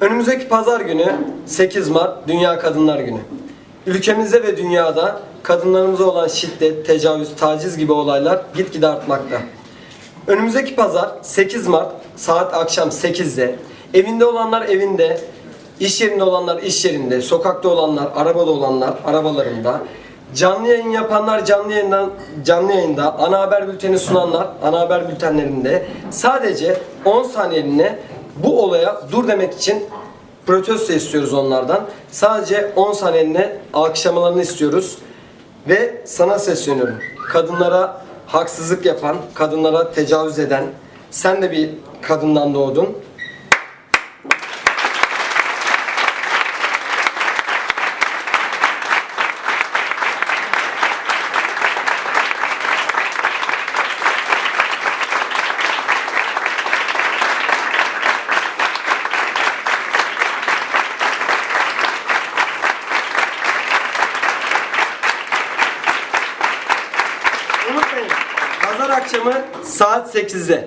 Önümüzdeki pazar günü 8 Mart Dünya Kadınlar Günü. Ülkemizde ve dünyada kadınlarımıza olan şiddet, tecavüz, taciz gibi olaylar gitgide artmakta. Önümüzdeki pazar 8 Mart saat akşam 8'de evinde olanlar evinde, iş yerinde olanlar iş yerinde, sokakta olanlar, arabada olanlar arabalarında, canlı yayın yapanlar canlı yayından canlı yayında, ana haber bülteni sunanlar ana haber bültenlerinde sadece 10 saniyeliğine bu olaya dur demek için protesto istiyoruz onlardan. Sadece 10 saniyeliğine alkışlamalarını istiyoruz. Ve sana sesleniyorum. Kadınlara haksızlık yapan, kadınlara tecavüz eden, sen de bir kadından doğdun. Pazar akşamı saat 8'de.